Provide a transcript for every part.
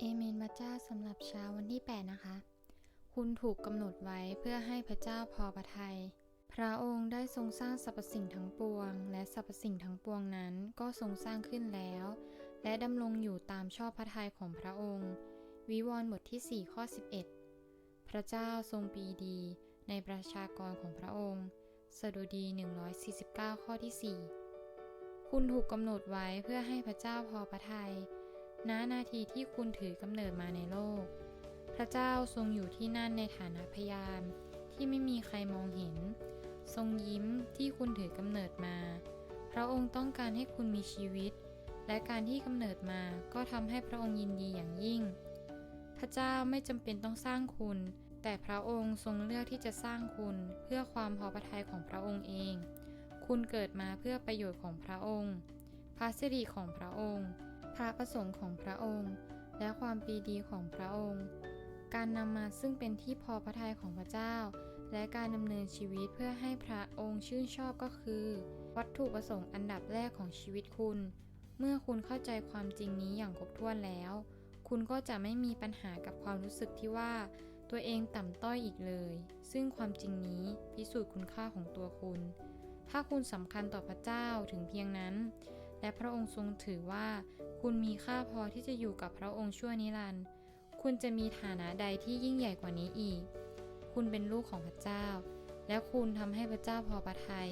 เอเมนพระเจ้าสำหรับเช้าวันที่ 8 นะคะ คุณถูกกำหนดไว้เพื่อให้พระเจ้าพอพระทัย พระองค์ได้ทรงสร้างสรรพสิ่งทั้งปวง และสรรพสิ่งทั้งปวงนั้นก็ทรงสร้างขึ้นแล้ว และดำรงอยู่ตามชอบพระทัยของพระองค์ วิวรณ์บทที่ 4 ข้อ 11 พระเจ้าทรงปีดีในประชากรของพระองค์ สดุดี 149 ข้อที่ 4 คุณถูกกำหนดไว้เพื่อให้พระเจ้าพอพระทัย ณนาทีที่คุณถือกำเนิดมาในโลก พระเจ้าทรงอยู่ที่นั่นในฐานะพยานที่ไม่มีใครมองเห็น ทรงยิ้มที่คุณถือกำเนิดมา พระองค์ต้องการให้คุณมีชีวิต และการที่กำเนิดมาก็ทำให้พระองค์ยินดีอย่างยิ่ง พระเจ้าไม่จำเป็นต้องสร้างคุณ แต่พระองค์ทรงเลือกที่จะสร้างคุณเพื่อความพอพระทัยของพระองค์เอง คุณเกิดมาเพื่อประโยชน์ของพระองค์พระสิริของพระองค์ ระประสงค์ของพระองค์ และความปีดีของพระองค์ การนำมาซึ่งเป็นที่พอพระทัยของพระเจ้า และการดำเนินชีวิตเพื่อให้พระองค์ชื่นชอบก็คือ วัตถุประสงค์อันดับแรกของชีวิตคุณ เมื่อคุณเข้าใจความจริงนี้อย่างครบถ้วนแล้ว คุณก็จะไม่มีปัญหากับความรู้สึกที่ว่าตัวเองต่ำต้อยอีกเลย ซึ่งความจริงนี้พิสูจน์คุณค่าของตัวคุณ ถ้าคุณสำคัญต่อพระเจ้าถึงเพียงนั้น และพระองค์ทรงถือว่า คุณมีค่าพอที่จะอยู่กับพระองค์ชั่วนิรันดร์คุณจะมีฐานะใดที่ยิ่งใหญ่กว่านี้อีก คุณเป็นลูกของพระเจ้า และคุณทำให้พระเจ้าพอพระทัย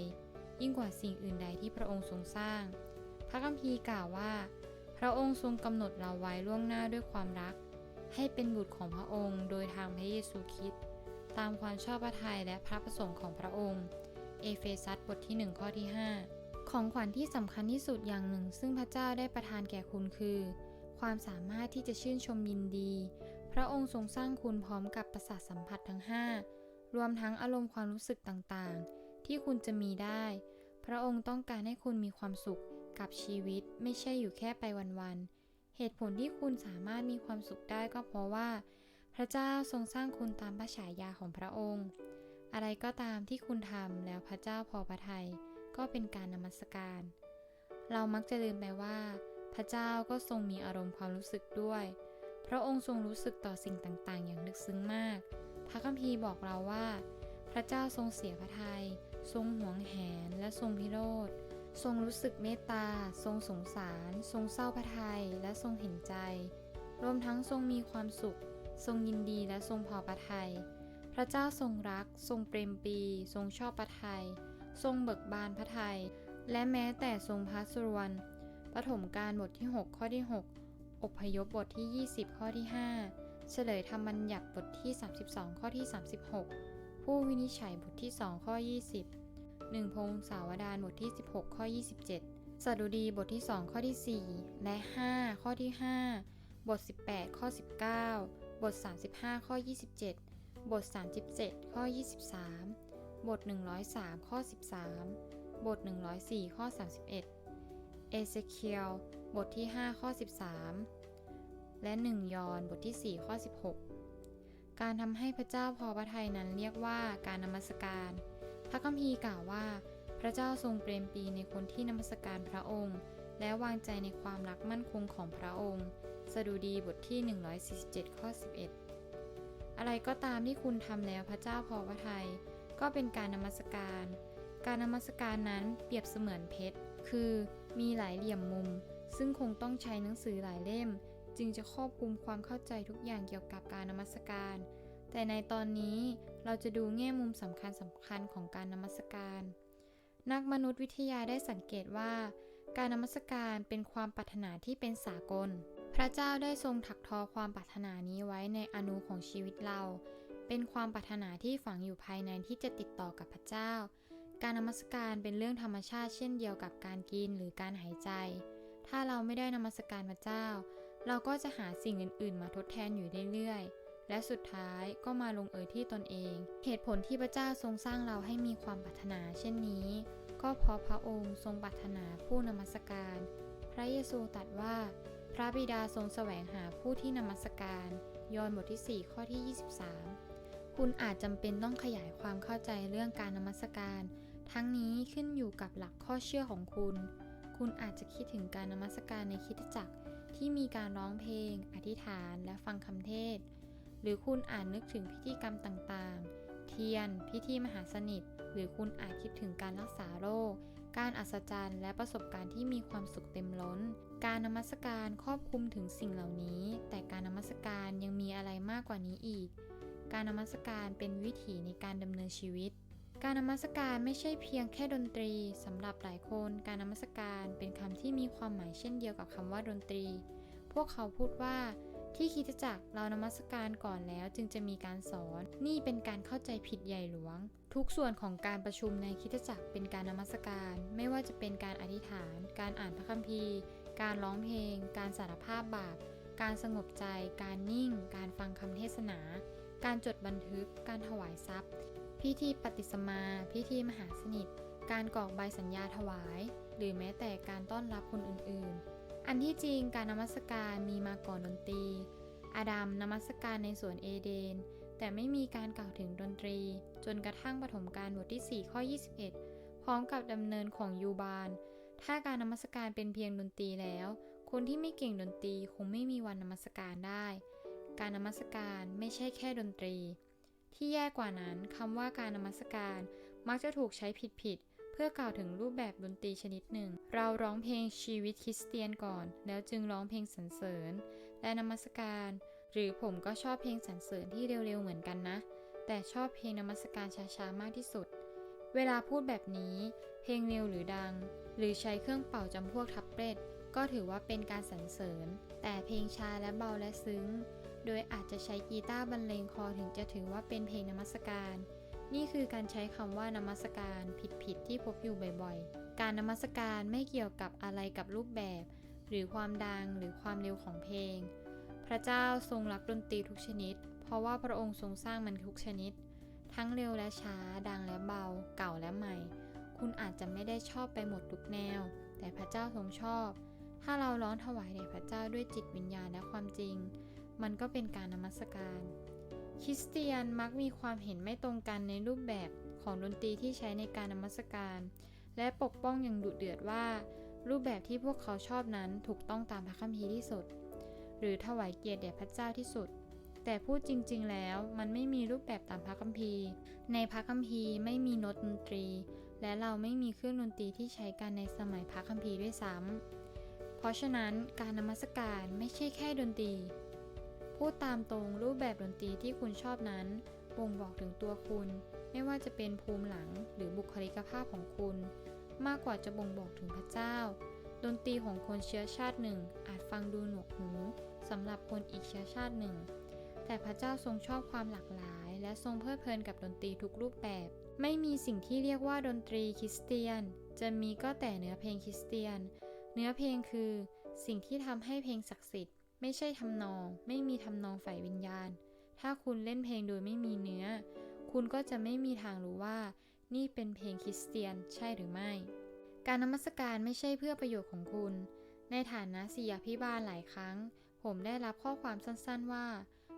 ยิ่งกว่าสิ่งอื่นใดที่พระองค์ทรงสร้าง พระคัมภีร์กล่าวว่า พระองค์ทรงกำหนดเราไว้ล่วงหน้าด้วยความรัก ให้เป็นบุตรของพระองค์โดยทางพระเยซูคริสต์ตามความชอบพระทัยและพระประสงค์ของพระองค์ เอเฟซัสบทที่1ข้อที่5 ของขวัญที่สำคัญที่สุดอย่างหนึ่ง ซึ่งพระเจ้าได้ประทานแก่คุณคือ ความสามารถที่จะชื่นชมยินดี พระองค์ทรงสร้างคุณพร้อมกับประสาทสัมผัสทั้ง 5 รวมทั้งอารมณ์ความรู้สึกต่างๆ ที่คุณจะมีได้ พระองค์ต้องการให้คุณมีความสุขกับชีวิตไม่ใช่อยู่แค่ไปวันๆ เหตุผลที่คุณสามารถมีความสุขได้ก็เพราะว่า พระเจ้าทรงสร้างคุณตามพระฉายาของพระองค์ อะไรก็ตามที่คุณทำแล้วพระเจ้าพอพระทัย ก็เป็นการนมัสการ เรามักจะลืมไปว่า พระเจ้าก็ทรงมีอารมณ์ความรู้สึกด้วย พระองค์ทรงรู้สึกต่อสิ่งต่างๆ อย่างลึกซึ้งมาก พระคัมภีร์บอกเราว่า พระเจ้าทรงเสียพระทยัยทรงหวงแหนและทรงพิโรธทรงรู้สึกเมตตา ทรงสงสาร ทรงเศร้าพระทัยและทรงเห็นใจ รวมทั้งทรงมีความสุข ทรงยินดีและทรงพอพระทัย พระเจ้าทรงรัก ทรงเปรมปี ทรงชอบพระทัย ทรงเบิกบานพระทัยและแม้แต่ทรงพระสุรวนปฐมกาลบทที่ 6 ข้อที่ 6 อพยพบทที่ 20 ข้อที่ 5 เฉลยธรรมบัญญัติบทที่ 32 ข้อที่ 36 ผู้วินิจฉัยบทที่ 2 ข้อ 20 1 พงศาวดารบทที่ 16 ข้อ 27สดุดีบทที่ 2 ข้อที่ 4 และ 5 ข้อที่ 5 บท 18 ข้อ 19 บท 35 ข้อ 27 บท 37 ข้อ 23 บท 103 ข้อ 13 บท 104 ข้อ 31 เอเซเคียลบทที่ 5 ข้อ 13 และ 1 ยอห์นบทที่ 4 ข้อ 16 การทำให้พระเจ้าพอพระทัยนั้นเรียกว่าการนมัสการ พระคัมภีร์กล่าวว่า พระเจ้าทรงเปรมปีในคนที่นมัสการพระองค์ และวางใจในความรักมั่นคงของพระองค์ สดุดีบทที่ 147 ข้อ 11 อะไรก็ตามที่คุณทำแล้วพระเจ้าพอพระทัย ก็เป็นการนมัสการ การนมัสการนั้นเปรียบเสมือนเพชร คือมีหลายเหลี่ยมมุม ซึ่งคงต้องใช้หนังสือหลายเล่ม จึงจะครอบคลุมความเข้าใจทุกอย่างเกี่ยวกับการนมัสการ แต่ในตอนนี้เราจะดูแง่มุมสำคัญสำคัญของการนมัสการ นักมนุษยวิทยาได้สังเกตว่า การนมัสการเป็นความปรารถนาที่เป็นสากล พระเจ้าได้ทรงถักทอความปรารถนานี้ไว้ในอนูของชีวิตเรา เป็นความปรารถนาที่ฝังอยู่ภายในที่จะติดต่อกับพระเจ้า การนมัสการเป็นเรื่องธรรมชาติเช่นเดียวกับการกินหรือการหายใจ ถ้าเราไม่ได้นมัสการพระเจ้า เราก็จะหาสิ่งอื่น ๆ มาทดแทนอยู่เรื่อยๆ และสุดท้ายก็มาลงเอยที่ตนเอง เหตุผลที่พระเจ้าทรงสร้างเราให้มีความปรารถนาเช่นนี้ ก็เพราะพระองค์ทรงปรารถนาผู้นมัสการ พระเยซูตรัสว่า พระบิดาทรงแสวงหาผู้ที่นมัสการ ยอห์นบทที่ 4 ข้อที่ 23 คุณอาจจำเป็นต้องขยายความเข้าใจเรื่องการนมัสการ ทั้งนี้ขึ้นอยู่กับหลักข้อเชื่อของคุณ คุณอาจจะคิดถึงการนมัสการในคิดจักรที่มีการร้องเพลง อธิษฐาน และฟังคำเทศ หรือคุณอาจนึกถึงพิธีกรรมต่างๆ เทียน พิธีมหาสนิท หรือคุณอาจคิดถึงการรักษาโรค การอัศจรรย์และประสบการณ์ที่มีความสุขเต็มล้น การนมัสการครอบคลุมถึงสิ่งเหล่านี้ แต่การนมัสการยังมีอะไรมากกว่านี้อีก การนมัสการเป็นวิถีในการดำเนินชีวิต การนมัสการไม่ใช่เพียงแค่ดนตรีสำหรับหลายคน การนมัสการเป็นคำที่มีความหมายเช่นเดียวกับคำว่าดนตรี พวกเขาพูดว่าที่คิดจักรเรานมัสการก่อนแล้วจึงจะมีการสอน นี่เป็นการเข้าใจผิดใหญ่หลวง ทุกส่วนของการประชุมในคิดจักรเป็นการนมัสการ ไม่ว่าจะเป็นการอธิษฐาน การอ่านพระคัมภีร์ การร้องเพลง การสารภาพบาป การสงบใจ การนิ่ง การฟังคำเทศนา การจดบันทึก การถวายทรัพย์ พิธีปฏิสมา พิธีมหาสนิท การกรอกใบสัญญาถวาย หรือแม้แต่การต้อนรับคนอื่นๆ อันที่จริงการนมัสการมีมาก่อนดนตรี อาดัมนมัสการในสวนเอเดน แต่ไม่มีการกล่าวถึงดนตรี จนกระทั่งปฐมกาลบทที่ 4 ข้อ 21 พร้อมกับดำเนินของยูบาล ถ้าการนมัสการเป็นเพียงดนตรีแล้ว คนที่ไม่เก่งดนตรีคงไม่มีวันนมัสการได้ การนมัสการไม่ใช่แค่ดนตรี ที่แย่กว่านั้นคำว่าการนมัสการมักจะถูกใช้ผิดๆเพื่อกล่าวถึงรูปแบบดนตรีชนิดหนึ่ง เราร้องเพลงชีวิตคริสเตียนก่อน แล้วจึงร้องเพลงสรรเสริญ และนมัสการ หรือผมก็ชอบเพลงสรรเสริญที่เร็วๆเหมือนกันนะ แต่ชอบเพลงนมัสการช้าๆมากที่สุด เวลาพูดแบบนี้ เพลงเร็วหรือดัง หรือใช้เครื่องเป่าจำพวกทับเล็ตก็ถือว่าเป็นการสรรเสริญ แต่เพลงช้าและเบาและซึ้ง โดยอาจจะใช้กีตาร์บรรเลงคอถึงจะถือว่าเป็นเพลงนมัสการ นี่คือการใช้คำว่านมัสการผิดๆที่พบอยู่บ่อยๆ การนมัสการไม่เกี่ยวกับอะไรกับรูปแบบ หรือความดังหรือความเร็วของเพลง พระเจ้าทรงรักดนตรีทุกชนิด เพราะว่าพระองค์ทรงสร้างมันทุกชนิด ทั้งเร็วและช้า ดังและเบา เก่าและใหม่ คุณอาจจะไม่ได้ชอบไปหมดทุกแนว แต่พระเจ้าทรงชอบ ถ้าเราร้องถวายแด่พระเจ้าด้วยจิตวิญญาณและความจริง มันก็เป็นการนมัสการ คริสเตียนมักมีความเห็นไม่ตรงกันในรูปแบบของดนตรีที่ใช้ในการนมัสการ และปกป้องอย่างดุเดือดว่า รูปแบบที่พวกเขาชอบนั้นถูกต้องตามพระคัมภีร์ที่สุด หรือถวายเกียรติแด่พระเจ้าที่สุด แต่พูดจริง ๆ แล้วมันไม่มีรูปแบบตามพระคัมภีร์ ในพระคัมภีร์ไม่มีโน้ตดนตรี และเราไม่มีเครื่องดนตรีที่ใช้กันในสมัยพระคัมภีร์ด้วยซ้ำเพราะฉะนั้นการนมัสการไม่ใช่แค่ดนตรี พูดตามตรงรูปแบบดนตรีที่คุณชอบนั้นบ่งบอกถึงตัวคุณ ไม่ว่าจะเป็นภูมิหลังหรือบุคลิกภาพของคุณ มากกว่าจะบ่งบอกถึงพระเจ้า ดนตรีของคนเชื้อชาติหนึ่ง อาจฟังดูหนวกหูสำหรับคนอีกเชื้อชาติหนึ่ง แต่พระเจ้าทรงชอบความหลากหลาย และทรงเพลิดเพลินกับดนตรีทุกรูปแบบ ไม่มีสิ่งที่เรียกว่าดนตรีคริสเตียน จะมีก็แต่เนื้อเพลงคริสเตียน เนื้อเพลงคือ สิ่งที่ทำให้เพลงศักดิ์สิทธิ์ ไม่ใช่ทำนอง ไม่มีทำนองฝ่ายวิญญาณ ถ้าคุณเล่นเพลงโดยไม่มีเนื้อ คุณก็จะไม่มีทางรู้ว่า นี่เป็นเพลงคริสเตียนใช่หรือไม่ การนมัสการไม่ใช่เพื่อประโยชน์ของคุณ ในฐานะศิยาพิบาลหลายครั้ง ผมได้รับข้อความสั้นๆว่า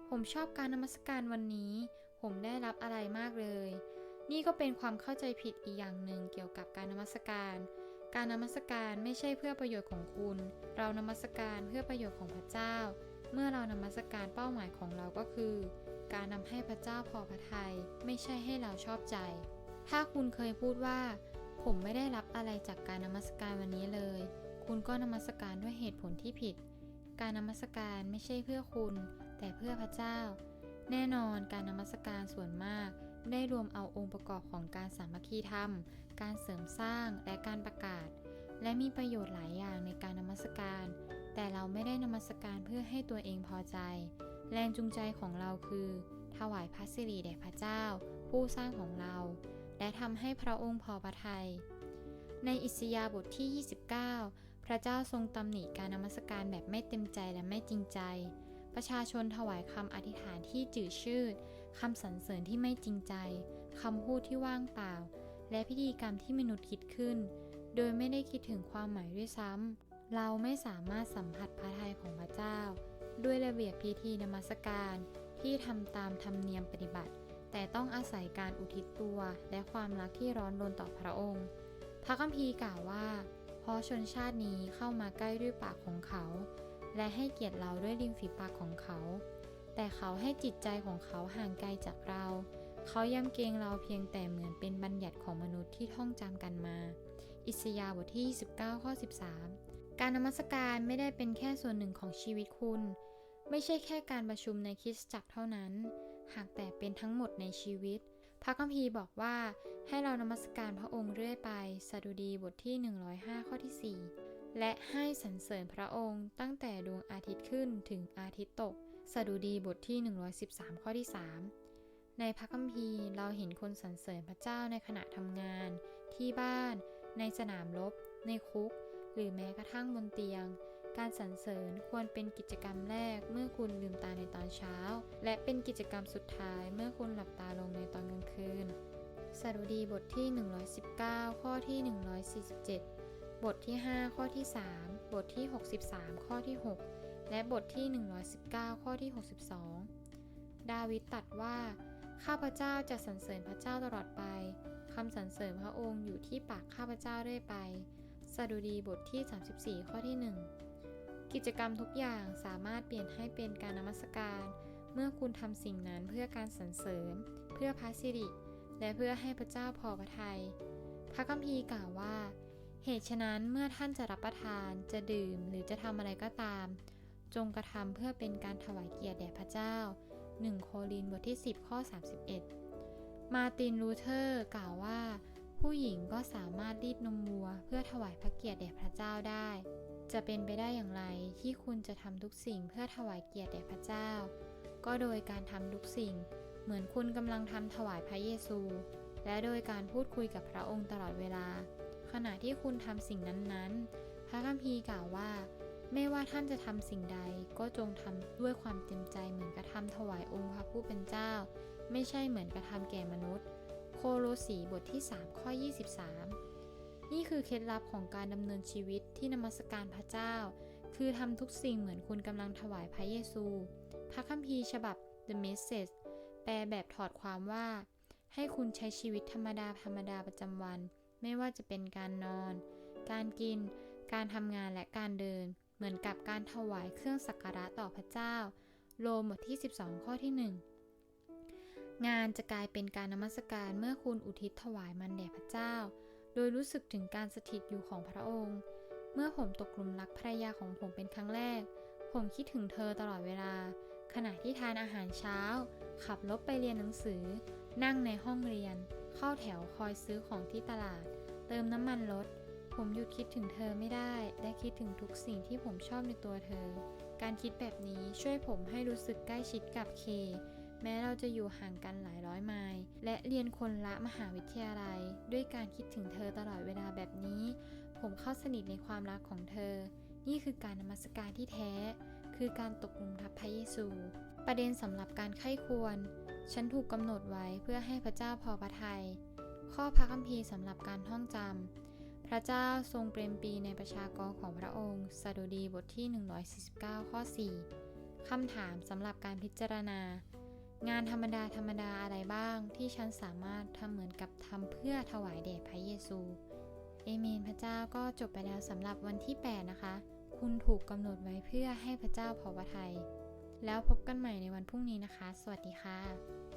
ผมชอบการนมัสการวันนี้ ผมได้รับอะไรมากเลย นี่ก็เป็นความเข้าใจผิดอีกอย่างหนึ่งเกี่ยวกับการนมัสการ การนมัสการไม่ใช่เพื่อประโยชน์ของคุณ เรานมัสการเพื่อประโยชน์ของพระเจ้า เมื่อเรานมัสการเป้าหมายของเราก็คือ การนำให้พระเจ้าพอพระทยัยไม่ใช่ให้เราชอบใจ ถ้าคุณเคยพูดว่า ผมไม่ได้รับอะไรจากการนมัสการวันนี้เลย คุณก็นมัสการด้วยเหตุผลที่ผิด การนมัสการไม่ใช่เพื่อคุณ แต่เพื่อพระเจ้า แน่นอนการนมัสการส่วนมาก ได้รวมเอาองค์ประกอบของการสามัคคีธรรม การเสริมสร้างและการประกาศ และมีประโยชน์หลายอย่างในการนมัสการ แต่เราไม่ได้นมัสการเพื่อให้ตัวเองพอใจ แรงจูงใจของเราคือ ถวายพระสิริแด่พระเจ้า ผู้สร้างของเรา และทำให้พระองค์พอพระทยัยในอิสยาบทที่ 29 พระเจ้าทรงตำหนิการนมัสการแบบไม่เต็มใจและไม่จริงใจ ประชาชนถวายคำอธิษฐานที่จืดชืดคำสรรเสริญที่ไม่จริงใจคำพูดที่ว่างเปล่า และพิธีกรรมที่มนุษย์คิดขึ้น โดยไม่ได้คิดถึงความหมายด้วยซ้ำเราไม่สามารถสัมผัสพระทัยของพระเจ้า ด้วยระเบียบพิธีนมัสการที่ทำตามธรรมเนียมปฏิบัติ แต่ต้องอาศัยการอุทิศตัวและความรักที่ร้อนรนต่อพระองค์ พระคัมภีร์กล่าวว่า เพราะชนชาตินี้เข้ามาใกล้ด้วยปากของเขา และให้เกียรติเราด้วยริมฝีปากของเขา แต่เขาให้จิตใจของเขาห่างไกลจากเรา เขายำเกรงเราเพียงแต่เหมือนเป็นบัญญัติของมนุษย์ที่ท่องจำกันมา อิสยาห์บทที่ 29 ข้อ 13 การนมัสการไม่ได้เป็นแค่ส่วนหนึ่งของชีวิตคุณ ไม่ใช่แค่การประชุมในคริสตจักรเท่านั้น หากแต่เป็นทั้งหมดในชีวิต พระคัมภีร์บอกว่าให้เรานมัสการพระองค์เรื่อยไป สดุดีบทที่ 105 ข้อที่ 4 และให้สรรเสริญพระองค์ตั้งแต่ดวงอาทิตย์ขึ้นถึงอาทิตย์ตก สดุดีบทที่ 113 ข้อที่ 3 ในพระคัมภีร์เราเห็นคนสรรเสริญพระเจ้าในขณะทำงาน ที่บ้าน ในสนามรบ ในคุก หรือแม้กระทั่งบนเตียง การสรรเสริญควรเป็นกิจกรรมแรกเมื่อคุณลืมตาในตอนเช้า และเป็นกิจกรรมสุดท้ายเมื่อคุณหลับตาลงในตอนกลางคืนสดุดีบทที่ 119 ข้อที่ 147 บทที่ 5 ข้อที่ 3 บทที่ 63 ข้อที่ 6 และบทที่ 119 ข้อที่ 62 ดาวิดตัดว่า ข้าพเจ้าจะสรรเสริญพระเจ้าตลอดไปคำสรรเสริญพระองค์อยู่ที่ปากข้าพเจ้าเรื่อยไป สดุดีบทที่ 34 ข้อที่ 1 กิจกรรมทุกอย่างสามารถเปลี่ยนให้เป็นการนมัสการ เมื่อคุณทำสิ่งนั้นเพื่อการสรรเสริญ เพื่อพระสิริ และเพื่อให้พระเจ้าพอพระทยัยพระคัมภีร์กล่าวว่า เหตุฉะนั้นเมื่อท่านจะรับประทานจะดื่มหรือจะทำอะไรก็ตาม จงกระทำเพื่อเป็นการถวายเกียรติแด่พระเจ้า 1 โครินบทที่ 10 ข้อ 31 มาตินลูเทอร์กล่าวว่า ผู้หญิงก็สามารถรีดนมวัว เพื่อถวายพระเกียรติแด่พระเจ้าได้ จะเป็นไปได้อย่างไรที่คุณจะทำทุกสิ่งเพื่อถวายเกียรติแด่พระเจ้า ก็โดยการทำทุกสิ่ง เหมือนคุณกำลังทำถวายพระเยซู และโดยการพูดคุยกับพระองค์ตลอดเวลา ขณะที่คุณทำสิ่งนั้นๆ พระคัมภีร์กล่าวว่า ไม่ว่าท่านจะทำสิ่งใดก็จงทำด้วยความเต็มใจเหมือนกระทำถวายองค์พระผู้เป็นเจ้า ไม่ใช่เหมือนกระทำแก่มนุษย์ โคโลสีบทที่ 3 ข้อ 23 นี่คือเคล็ดลับของการดำเนินชีวิตที่นมัสการพระเจ้า คือทำทุกสิ่งเหมือนคุณกำลังถวายพระเยซู พระคัมภีร์ฉบับ The Message แปลแบบถอดความว่า ให้คุณใช้ชีวิตธรรมดาธรรมดาประจำวัน ไม่ว่าจะเป็นการนอน การกิน การทำงานและการเดิน เหมือนกับการถวายเครื่องสักการะต่อพระเจ้าโรมบทที่ 12 ข้อที่ 1 งานจะกลายเป็นการนมัสการเมื่อคุณอุทิศถวายมันแด่พระเจ้า โดยรู้สึกถึงการสถิตอยู่ของพระองค์ เมื่อผมตกหลุมรักภรรยาของผมเป็นครั้งแรก ผมคิดถึงเธอตลอดเวลา ขณะที่ทานอาหารเช้า ขับรถไปเรียนหนังสือ นั่งในห้องเรียน เข้าแถวคอยซื้อของที่ตลาด เติมน้ำมันรถ ผมหยุดคิดถึงเธอไม่ได้ และคิดถึงทุกสิ่งที่ผมชอบในตัวเธอ การคิดแบบนี้ช่วยผมให้รู้สึกใกล้ชิดกับเค แม้เราจะอยู่ห่างกันหลายร้อยไมล์ และเรียนคนละมหาวิทยาลัย ด้วยการคิดถึงเธอตลอดเวลาแบบนี้ ผมเข้าสนิทในความรักของเธอ นี่คือการนมัสการที่แท้ คือการตกหลุมรักพระเยซู ประเด็นสำหรับการไข้ควร ฉันถูกกำหนดไว้เพื่อให้พระเจ้าพอพระทยัย ข้อพระคัมภีร์สำหรับการท่องจำ พระเจ้าทรงเปรมปีในประชากรของพระองค์ สดุดีบทที่ 149 ข้อ 4 คำถามสำหรับการพิจารณา งานธรรมดาธรรมดาอะไรบ้างที่ฉันสามารถทำเหมือนกับทำเพื่อถวายแด่พระเยซูเอเมนพระเจ้าก็จบไปแล้วสำหรับวันที่ 8 นะคะ คุณถูกกำหนดไว้เพื่อให้พระเจ้าพอพระทัย แล้วพบกันใหม่ในวันพรุ่งนี้นะคะ สวัสดีค่ะ